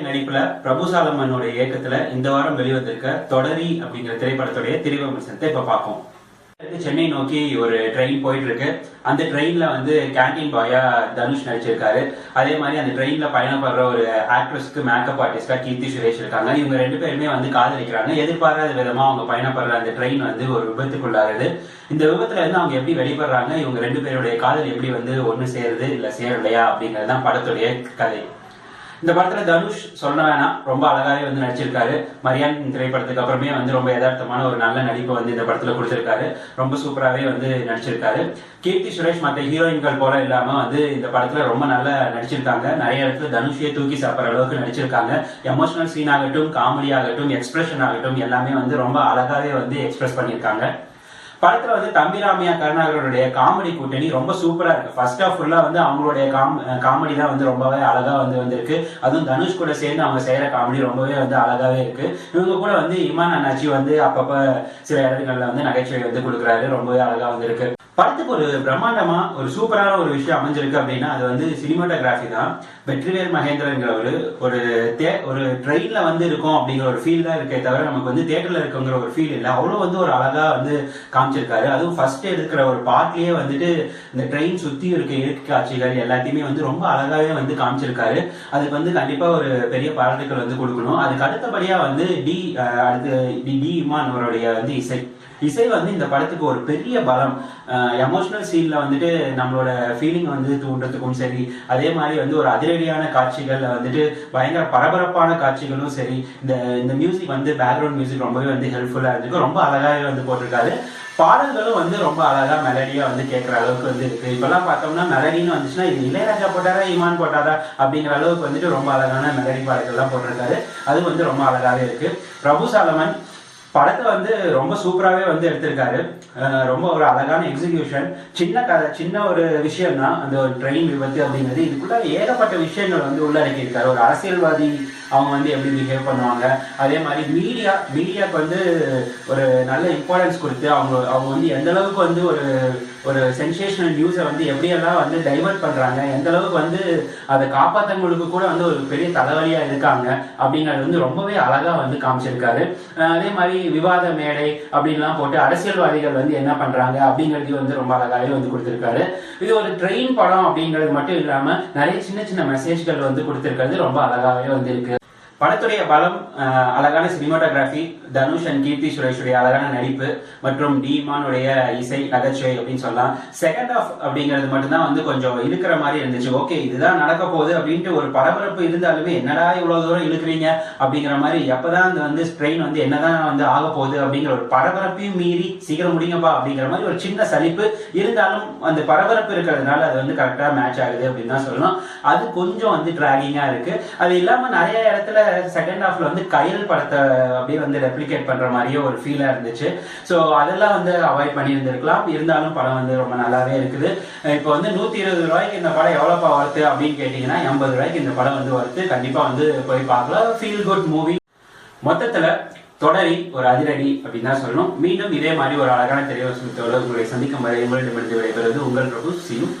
நடிப்புல பிரபு சாலமனோட இயக்கத்துல இந்த வாரம் வெளிவந்திருக்க தொடரி அப்படிங்கிற திரைப்படத்துடைய திரைவிமர்சனத்தை இப்ப பார்ப்போம். சென்னை நோக்கி ஒரு ட்ரெயின் போயிட்டு இருக்கு அந்த ட்ரெயின்ல வந்து கேண்டீன் பாயா தனுஷ் நடிச்சிருக்காரு. அதே மாதிரி அந்த ட்ரெயின்ல பயணப்படுற ஒரு ஆக்ட்ரஸ்க்கு மேக்கப் ஆர்டிஸ்டா கீர்த்தி சுரேஷ் இருக்காங்க. இவங்க ரெண்டு பேருமே வந்து காதலிக்கிறாங்க. எதிர்பாராத விதமா அவங்க பயணப்படுற அந்த ட்ரெயின் வந்து ஒரு விபத்துக்குள்ளாகுது. இந்த விபத்துல இருந்து அவங்க எப்படி வெளிப்படுறாங்க? இவங்க ரெண்டு பேருடைய காதல் எப்படி வந்து ஒண்ணு சேருது இல்ல சேரலையா அப்படிங்கிறது தான் படத்துடைய கதை. இந்த படத்துல தனுஷ் சொல்ல வேணாம். ரொம்ப அழகாவே வந்து நடிச்சிருக்காரு. மரியான் திரைப்படத்துக்கு அப்புறமே வந்து ரொம்ப யதார்த்தமான ஒரு நல்ல நடிப்பை வந்து இந்த படத்துல கொடுத்திருக்காரு. ரொம்ப சூப்பராகவே வந்து நடிச்சிருக்காரு. கீர்த்தி சுரேஷ் மற்ற ஹீரோயின்கள் போல இல்லாம வந்து இந்த படத்துல ரொம்ப நல்லா நடிச்சிருக்காங்க. நிறைய இடத்துல தனுஷையே தூக்கி சாப்பிட்ற அளவுக்கு நடிச்சிருக்காங்க. எமோஷனல் சீன் ஆகட்டும் காமெடி ஆகட்டும் எக்ஸ்பிரஷன் ஆகட்டும் எல்லாமே வந்து ரொம்ப அழகாவே வந்து எக்ஸ்பிரஸ் பண்ணியிருக்காங்க. படத்துல வந்து தம்பிராமையா கருணாகரனுடைய காமெடி கூட்டணி ரொம்ப சூப்பரா இருக்கு. ஃபர்ஸ்ட் ஆஃப் ஃபுல்லா வந்து அவங்களுடைய காம் காமெடி தான் வந்து ரொம்பவே அழகா வந்து வந்திருக்கு. அதுவும் தனுஷ் கூட சேர்ந்து அவங்க செய்யற காமெடி ரொம்பவே வந்து அழகாவே இருக்கு. இவங்க கூட வந்து இமான் அண்ணாச்சி வந்து அப்பப்ப சில இடங்கள்ல வந்து நகைச்சுவை வந்து கொடுக்குறாரு. ரொம்பவே அழகா வந்து இருக்கு படத்துக்கு ஒரு பிரம்மாண்டமா ஒரு சூப்பரான ஒரு விஷயம் அமைஞ்சிருக்கு அப்படின்னா அது வந்து சினிமாட்டோகிராஃபி தான். வெற்றிவேல் மகேந்திரங்கிறவர் ஒரு தே ஒரு ட்ரெயின்ல வந்து இருக்கும் அப்படிங்கிற ஒரு ஃபீல் தான் இருக்கே தவிர நமக்கு வந்து தேட்டர்ல இருக்குங்கிற ஒரு ஃபீல் இல்லை. அவ்வளோ வந்து ஒரு அழகா வந்து காமிச்சிருக்காரு. அதுவும் ஃபர்ஸ்ட் எடுக்கிற ஒரு பார்ட்லயே வந்துட்டு இந்த ட்ரெயின் சுத்தி இருக்க இயற்கை காட்சிகள் எல்லாத்தையுமே வந்து ரொம்ப அழகாவே வந்து காமிச்சிருக்காரு. அதுக்கு வந்து கண்டிப்பா ஒரு பெரிய பாராட்டுகள் வந்து கொடுக்கணும். அதுக்கு அடுத்தபடியா வந்து டி அஹ், அடுத்து டி டி இமான் அவருடைய வந்து இசை. இசை வந்து இந்த படத்துக்கு ஒரு பெரிய பலம். எமோஷனல் சீன்ல வந்துட்டு நம்மளோட ஃபீலிங் வந்து தூண்டுறதுக்கும் சரி அதே மாதிரி வந்து ஒரு அதிரடியான காட்சிகள் வந்துட்டு பயங்கர பரபரப்பான காட்சிகளும் சரி இந்த இந்த மியூசிக் வந்து பேக்ரவுண்ட் மியூசிக் ரொம்பவே வந்து ஹெல்ப்ஃபுல்லா இருந்திருக்கு ரொம்ப அழகாகவே வந்து போட்டிருக்காரு. பாடல்களும் வந்து ரொம்ப அழகா மெலடியா வந்து கேட்குற அளவுக்கு வந்து இருக்கு. இப்பெல்லாம் பார்த்தோம்னா மெலடின்னு வந்துச்சுன்னா இது இளையராஜா போட்டாரா இமான் போட்டாரா அப்படிங்கிற அளவுக்கு வந்துட்டு ரொம்ப அழகான மெலடி பாடல்கள்லாம் போட்டிருக்காரு. அது வந்து ரொம்ப அழகாவே இருக்கு. பிரபு சாலமன் படத்தை வந்து ரொம்ப சூப்பராகவே வந்து எடுத்திருக்காரு. ரொம்ப ஒரு அழகான எக்ஸிகியூஷன் சின்ன கதை சின்ன ஒரு விஷயம் தான் அந்த ஒரு ட்ரெயின் விபத்து அப்படிங்கிறது இதுக்குள்ள ஏகப்பட்ட விஷயங்கள் வந்து உள்ளடக்கியிருக்காரு ஒரு அரசியல்வாதி அவங்க வந்து எப்படி பிஹேவ் பண்ணுவாங்க. அதே மாதிரி மீடியா மீடியாவுக்கு வந்து ஒரு நல்ல இம்பார்ட்டன்ஸ் கொடுத்து அவங்க அவங்க வந்து எந்த அளவுக்கு வந்து ஒரு ஒரு சென்சேஷனல் நியூஸை வந்து எப்படியெல்லாம் வந்து டைவர்ட் பண்ணுறாங்க எந்த அளவுக்கு வந்து அதை காப்பாற்றவங்களுக்கு கூட வந்து ஒரு பெரிய தலைவலியாக இருக்காங்க அப்படிங்கிறது வந்து ரொம்பவே அழகாக வந்து காமிச்சிருக்காரு. அதே மாதிரி விவாத மேடை அப்படின்லாம் போட்டு அரசியல்வாதிகள் வந்து என்ன பண்ணுறாங்க அப்படிங்கிறது வந்து ரொம்ப அழகாகவே வந்து கொடுத்துருக்காரு. இது ஒரு ட்ரெயின் படம் அப்படிங்கிறது மட்டும் இல்லாமல் நிறைய சின்ன சின்ன மெசேஜ்கள் வந்து கொடுத்துருக்கிறது ரொம்ப அழகாகவே வந்து இருக்கு. படத்துடைய பலம் அழகான சினிமாட்டோகிராஃபி தனுஷ் அண்ட் கீர்த்தி சுரேஷுடைய அழகான நடிப்பு மற்றும் டீமானுடைய இசை நகைச்சுவை அப்படின்னு சொல்லலாம். செகண்ட் ஆஃப் அப்படிங்கிறது மட்டும்தான் வந்து கொஞ்சம் இழுக்கிற மாதிரி இருந்துச்சு. ஓகே இதுதான் நடக்க போகுது அப்படின்ட்டு ஒரு பரபரப்பு இருந்தாலுமே என்னடா இவ்வளோ தூரம் இழுக்கிறீங்க அப்படிங்கிற மாதிரி எப்போதான் அந்த வந்து ஸ்ட்ரெயின் வந்து என்னதான் வந்து ஆக போகுது அப்படிங்கிற ஒரு பரபரப்பையும் மீறி சீக்கிரம் முடிங்கப்பா அப்படிங்கிற மாதிரி ஒரு சின்ன சலிப்பு இருந்தாலும் அந்த பரபரப்பு இருக்கிறதுனால அது வந்து கரெக்டாக மேட்ச் ஆகுது அப்படின்னு தான் சொல்லணும். அது கொஞ்சம் வந்து ட்ராகிங்காக இருக்குது அது இல்லாமல் நிறைய இடத்துல செகண்ட் ஹாஃப்ல வந்து கயல் படத்தை அப்படியே வந்து ரெப்ளிகேட் பண்ற மாதிரியே ஒரு ஃபீலா இருந்துச்சு. ஸோ அதெல்லாம் வந்து அவாய்ட் பண்ணியிருந்திருக்கலாம். இருந்தாலும் படம் வந்து ரொம்ப நல்லாவே இருக்குது. இப்போ வந்து நூத்தி இருபது ரூபாய்க்கு இந்த படம் எவ்வளோப்பா வருது அப்படின்னு கேட்டீங்கன்னா எண்பது ரூபாய்க்கு இந்த படம் வந்து வருது கண்டிப்பா வந்து போய் பார்க்கலாம். ஃபீல் குட் மூவி மொத்தத்துல தொடரி ஒரு அதிரடி அப்படின்னு தான் சொல்லணும். மீண்டும் இதே மாதிரி ஒரு அழகான தெரியவசனத்தோடு உங்களை சந்திக்கும் வரை உங்களிடமிருந்து விடைபெறுவது உங்கள் பிரபு சியும்